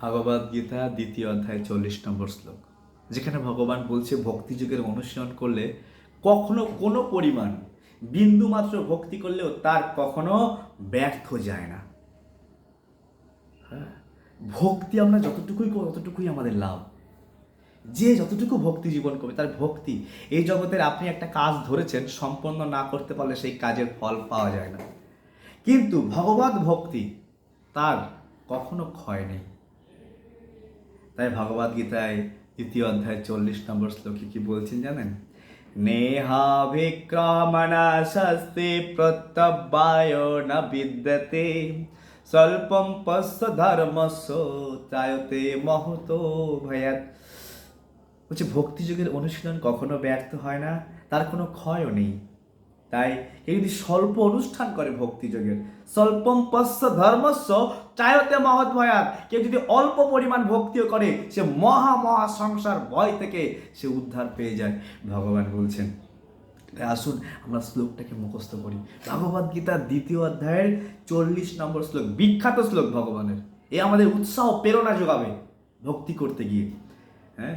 ভগবদ গীতা, দ্বিতীয় অধ্যায়, চল্লিশ নম্বর শ্লোক। যেখানে ভগবান বলছে, ভক্তিযুগের অনুশীলন করলে কখনো কোনো পরিমাণ বিন্দু মাত্র ভক্তি করলেও তার কখনো ব্যর্থ যায় না। হ্যাঁ ভক্তি আমরা যতটুকুই করব ততটুকুই আমাদের লাভ। যে যতটুকু ভক্তি জীবন করবে, তার ভক্তি। এই জগতের আপনি একটা কাজ ধরেছেন, সম্পন্ন না করতে পারলে সেই কাজের ফল পাওয়া যায় না। কিন্তু ভগবত ভক্তি তার কখনো ক্ষয় নেই। তাই ভগবদ গীতায় দ্বিতীয় অধ্যায় চল্লিশ নম্বর শ্লোকে কি বলছেন জানেন? নেহাভিক্রমণা শাস্তি প্রত্যবায় ন বিদ্যতে, স্বল্পম পশ্য ধর্মস্য চায়তে মহতো ভয়াত। বলছে ভক্তিযুগের অনুশীলন কখনো ব্যর্থ হয় না? তার কোনো ক্ষয়ও নেই। তাই কেউ যদি স্বল্প অনুষ্ঠান করে ভক্তিযোগের স্বল্পম পশ্য ধর্মস্য চায়তে মহৎ ভয়াত কেউ যদি অল্প পরিমাণ ভক্তিও করে, সে মহা মহা সংসার ভয় থেকে সে উদ্ধার পেয়ে যায়। ভগবান বলছেন, তাই আসুন আমরা শ্লোকটাকে মুখস্থ করি। ভগবদ গীতার দ্বিতীয় অধ্যায়ের চল্লিশ নম্বর শ্লোক, বিখ্যাত শ্লোক ভগবানের। এ আমাদের উৎসাহ, প্রেরণা যোগাবে ভক্তি করতে গিয়ে। হ্যাঁ?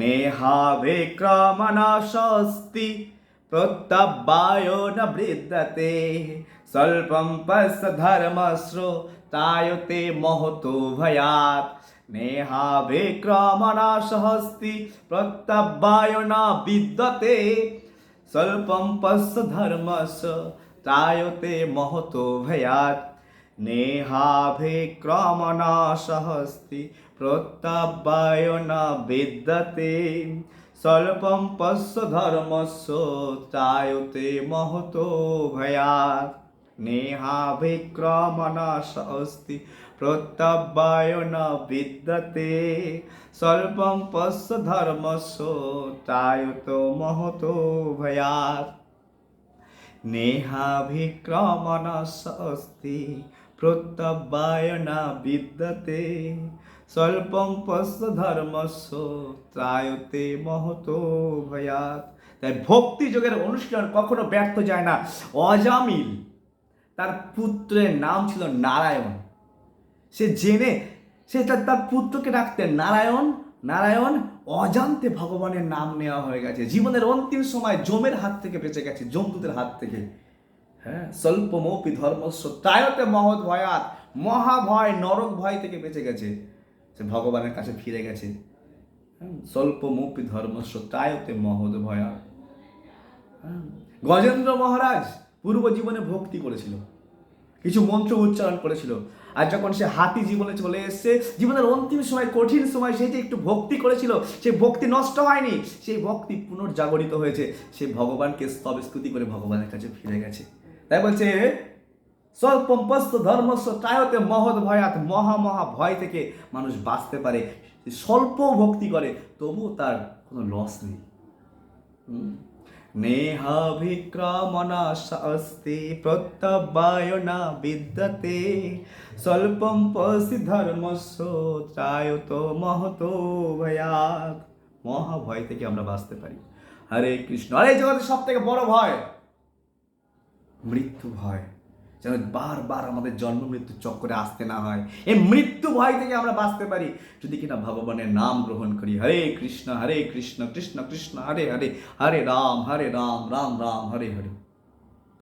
নেহাভে ক্রমণা স্বস্তি প্রত্যবায় ন বৃদ্ধতে, স্বল্পম পশ্য ধর্মস্র তায়তে মহতো ভয়াত নেহাভে ক্রমণা সহস্তি প্রত্যবায় ন বিদ্যতে, স্বল্পম পশ্য ধর্মস্য ত্রায়তে মহতো ভয়াত নেহাভিক্রমণা সহস্তি প্রত্যাবায় ন বিদ্যতে স্বল্পম পশ্য ধর্মস্য ত্রায়তে মহতো ভয়াত নেহাভিক্রমণা সহস্তি প্রত্যাবায় ন বিদ্যতে। স্বল্পম পশ্য ধর্মস্য ত্রায়ত মহতো ভয়াত নেহাভিক্রমণস্তি প্রত্যবায় না বিদ্যতে স্বল্পং পশ্য ধর্মস্য ত্রায়তে মহতো ভয়াত। তাই ভক্তি যোগের অনুষ্ঠান কখনো ব্যর্থ যায় না। অজামিল, তার পুত্রের নাম ছিল নারায়ণ। সে জেনে, সে তার তার পুত্রকে ডাকতে নারায়ণ নারায়ণ, অজান্তে ভগবানের নাম নেওয়া হয়ে গেছে। জীবনের অন্তিম সময় জমের হাত থেকে বেঁচে গেছে জমদূতের হাত থেকে। হ্যাঁ স্বল্প মৌপি ধর্মস্ব তায়তে মহৎ ভয়াত মহাভয় নরক ভয় থেকে বেঁচে গেছে। সে ভগবানের কাছে ফিরে গেছে। হ্যাঁ, স্বল্প মৌপি ধর্মস্ব তায়তে মহৎ ভয়াত হ্যাঁ, গজেন্দ্র মহারাজ পূর্ব জীবনে ভক্তি করেছিল। কিছু মন্ত্র উচ্চারণ করেছিল। আর যখন সে হাতি জীবনে চলে এসছে জীবনের অন্তিম সময় কঠিন সময় সে যে একটু ভক্তি করেছিল সেই ভক্তি নষ্ট হয়নি। সেই ভক্তি পুনর্জাগরিত হয়েছে। সে ভগবানকে স্তব স্তুতি করে ভগবানের কাছে ফিরে গেছে। তাই বলছে, স্বল্পম পস্ত ধর্মস্ব তায়তে মহৎ ভয়াত মহা মহা ভয় থেকে মানুষ বাঁচতে পারে। স্বল্প ভক্তি করে তবুও তার কোনো লস নেই। নেহাভিক্রমণা শাস্তি প্রত্যবায় না বিদ্যতে স্বল্পম পশি ধর্মস্য ত্রায়ত মহত ভয়াত মহাভয় থেকে আমরা বাঁচতে পারি। হরে কৃষ্ণ। আরে জগতের সব থেকে বড় ভয় মৃত্যু ভয়। যেন বারবার আমাদের জন্ম মৃত্যু চক্করে আসতে না হয়। এই মৃত্যু ভয় থেকে আমরা বাঁচতে পারি। যদি কিনা ভগবানের নাম গ্রহণ করি হরে কৃষ্ণ হরে কৃষ্ণ কৃষ্ণ কৃষ্ণ, হরে হরে হরে রাম হরে রাম রাম রাম, হরে হরে।